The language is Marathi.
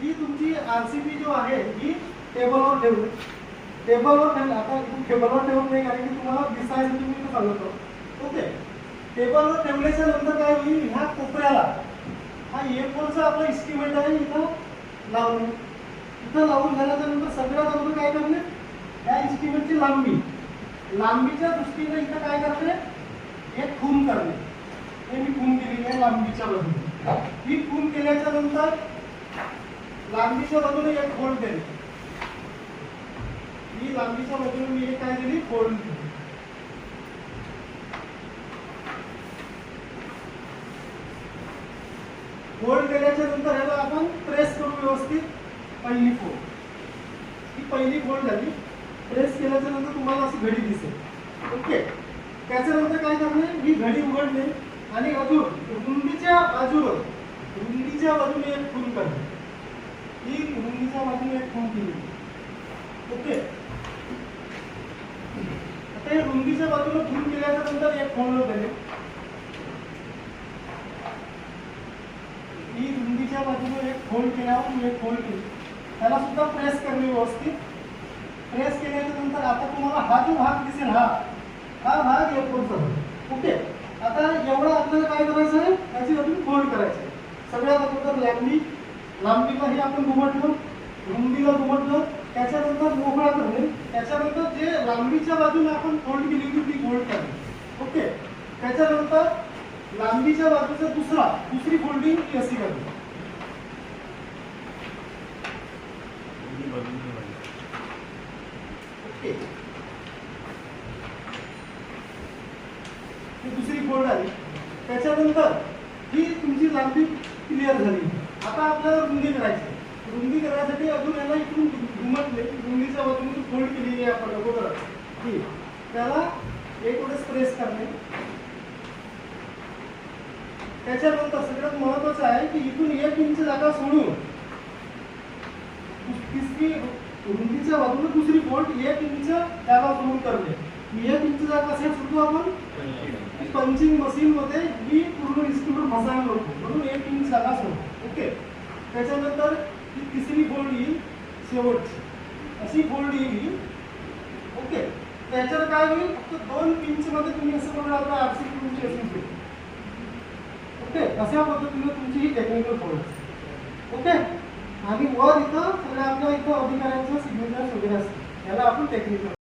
ही तुमची आर सी बी जो आहे ही टेबलवर ठेवून टेबलवर ठेवली आता टेबलवर ठेवून नाही कारण की तुम्हाला दिसायचं तुम्ही इथं सांगतो. ओके? टेबलवर ठेवल्याच्या नंतर काय होईल? ह्या कोपऱ्याला हा ए आपला इस्टिमेट आहे इथं लावणे इथं लावून झाल्याच्यानंतर सगळ्यात अगोदर काय करणे? ह्या इस्टिमेटची लांबी. लांबीच्या दृष्टीने इथं काय करते हे खून करणे. हे मी खून केलेली आहे लांबीच्या बाजूने. ही खून केल्याच्यानंतर लांबीच्या बाजूने एक फोल्ड दिली ही लांबीच्या बाजूने मी एक काय दिली फोल्ड दिली फोल्ड केल्याच्यानंतर ह्याला आपण प्रेस करू व्यवस्थित. पहिली फोल्ड ही पहिली फोल्ड झाली. प्रेस केल्याच्यानंतर तुम्हाला अशी घडी दिसेल. ओके. त्याच्यानंतर काय करणार? ही घडी उघडणे आणि अजून रुंदीच्या बाजूवर रुंदीच्या बाजूने एक खून करणे ही रुंदीच्या बाजूने एक खून केली. ओके? आता हे रुंदीच्या बाजूने खून केल्याच्यानंतर एक फोल्ड देणे ही रुंदीच्या बाजूने एक फोल्ड केल्यावर मी एक फोल्ड केली. त्याला सुद्धा प्रेस करणे व्यवस्थित. प्रेस केल्याच्यानंतर आता तुम्हाला हा जो भाग दिसेल हा हा भाग एक फोल्ड ओके? आता एवढा आपल्याला काय करायचं आहे? त्याची अजून फोल्ड करायची सगळ्यात अगोदर लांबी लांबीलाही आपण दुमटलं रुंदीला दुमटलं त्याच्यानंतर मोकळा करणे त्याच्यानंतर जे लांबीच्या बाजूने आपण फोल्ड केली होती ती फोल्ड करणे. ओके? त्याच्यानंतर लांबीच्या बाजूचा दुसरा दुसरी फोल्डिंग ही अशी करणे. ओके? ही दुसरी फोल्ड आली. त्याच्यानंतर ही तुमची लांबी क्लिअर झाली. आता आपल्याला रुंदी करायची. रुंदी करण्यासाठी अजून याला इकडून घुमटले. रुंदीच्या बाजूने फोल्ड केलेली आहे आपण अगोदर. ही त्याला एक वेळेस प्रेस करणे. त्याच्यानंतर सगळ्यात महत्वाचं आहे की इथून एक इंच जागा सोडून तिसरी रुंदीच्या बाजूने दुसरी फोल्ड एक इंच त्याला सोडून करणे. एक इंच जागा असेल सुद्धा आपण? पंचिंग मशीन मध्ये ही पूर्ण इन्स्ट्रुमेंट बसायला नको. म्हणून एक इंच जागा सोड. ओके? त्याच्यानंतर ही तिसरी फोल्ड येईल शेवटची. अशी फोल्ड येईल. ओके. त्याच्यावर काय होईल? फक्त दोन पिंचमध्ये तुम्ही असं करून आता आरसी तुमची असेल ते. ओके. अशा पद्धतीने तुमची ही टेक्निकल फोल्ड ओके. आणि वर इथं सगळ्या आपल्या इथं अधिकाऱ्यांचं सिग्नेचर वगैरे असते. याला आपण टेक्निकल